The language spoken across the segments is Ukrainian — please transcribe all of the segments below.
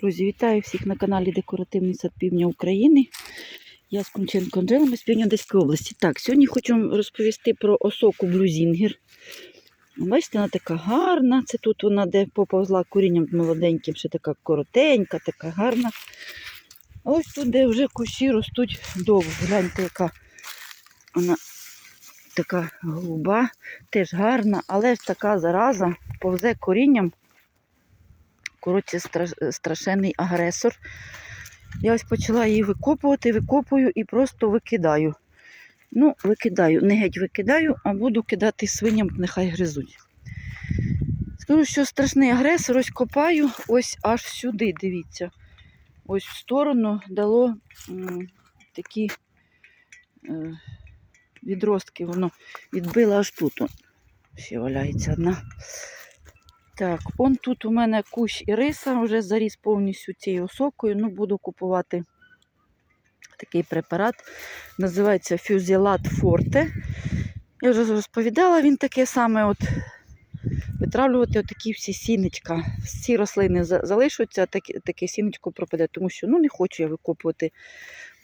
Друзі, вітаю всіх на каналі Декоративний сад Півдня України. Я з Кунченко Анжела, ми з Півдня Одеської області. Так, сьогодні хочу розповісти про осоку блюзінгер. Бачите, вона така гарна. Це тут вона де поповзла корінням молоденьким, ще така коротенька, така гарна. А ось тут, де вже кущі ростуть довго. Гляньте, яка вона така голуба, теж гарна, але ж така зараза повзе корінням. Коротше, страшенний агресор. Я ось почала її викопувати, викопую і просто викидаю. Ну, викидаю, не геть викидаю, а буду кидати свиням, нехай гризуть. Скажу, що страшний агресор, ось копаю, ось аж сюди, дивіться. Ось в сторону дало м, такі е, відростки, воно відбило аж тут. Ще валяється одна. Так, он тут у мене кущ іриса вже заріс повністю цією осокою. Ну, буду купувати такий препарат. Називається Фюзілат Форте. Я вже розповідала, він таке саме от витравлювати отакі всі сінечка. Всі рослини за- залишаться, а таке, сінечко пропаде, тому що ну, не хочу я викопувати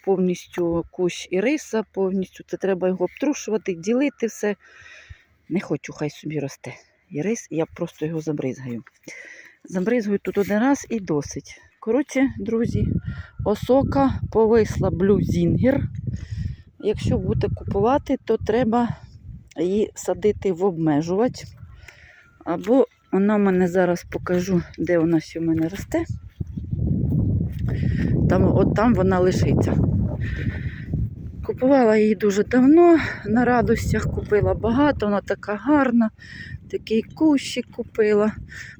повністю кущ іриса, повністю це треба його обтрушувати, ділити все. Не хочу, хай собі росте. Ірис, я просто його забризгаю. Забризгаю тут один раз і досить. Коротше, друзі, осока повисла блюзінгер. Якщо будете купувати, то треба її садити в обмежувач. Або вона в мене зараз покажу, де вона ще в мене росте. Там, от там вона лишиться. Купувала її дуже давно, на радостях купила багато, вона така гарна. Такий кущик купила,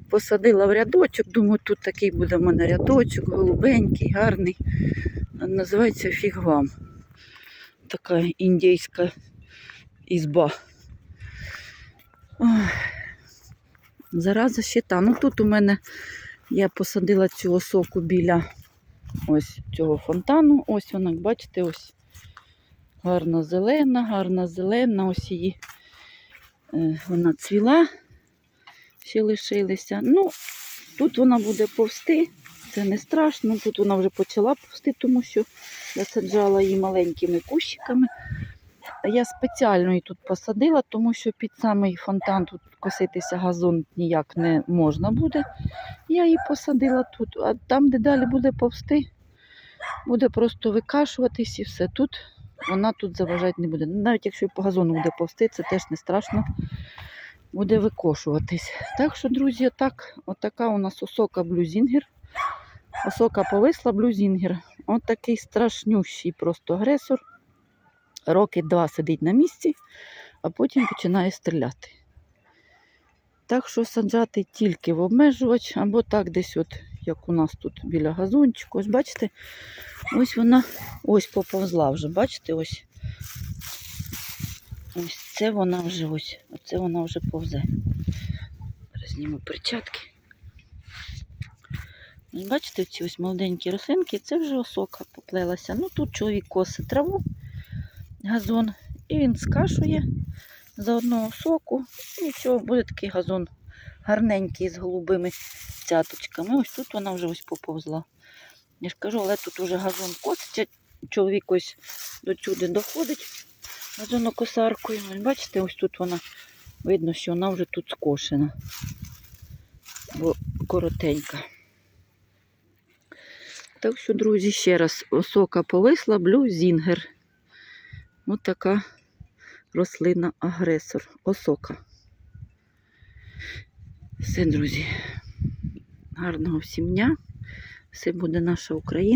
посадила в рядочок. Думаю, тут такий буде в мене рядочок, голубенький, гарний. Називається фігвам. Така індійська ізба. Ой. Зараза ще та. Ну тут у мене я посадила цю осоку біля ось цього фонтану. Ось вона, бачите, ось гарна зелена, гарна зелена, ось її е, вона цвіла, ще лишилися. Ну, тут вона буде повсти, це не страшно. Тут вона вже почала повсти, тому що я саджала її маленькими кущиками. Я спеціально її тут посадила, тому що під самий фонтан тут коситися газон ніяк не можна буде. Я її посадила тут, а там, де далі буде повсти, буде просто викашуватись і все. Тут вона тут заважати не буде. Навіть якщо по газону буде повсти, це теж не страшно, буде викошуватись. Так що, друзі, отак, отака у нас осока блюзінгер. Осока повисла блюзінгер. От такий страшнющий просто агресор. Роки два сидить на місці, а потім починає стріляти. Так що саджати тільки в обмежувач, або так десь, от, як у нас тут біля газончику. Ось бачите, ось вона ось поповзла вже. Бачите, ось. Ось це вона вже ось. Оце вона вже повзе. Зараз зніму перчатки. Ось Бачите, ці ось молоденькі рослинки, це вже осока поплелася. Ну тут чоловік косить траву, газон, і він скашує за одного соку. І нічого, буде такий газон гарненький з голубими цяточками. Ось тут вона вже ось поповзла. Я ж кажу, але тут уже газон косить. Чоловік ось до сюди доходить газонокосаркою. Ось Бачите, ось тут вона видно, що вона вже тут скошена, бо коротенька. Так що, друзі, ще раз осока повисла, блюзінгер. Ось така рослина-агресор. Осока. Все, друзі. Гарного всім дня. Все буде наша Україна.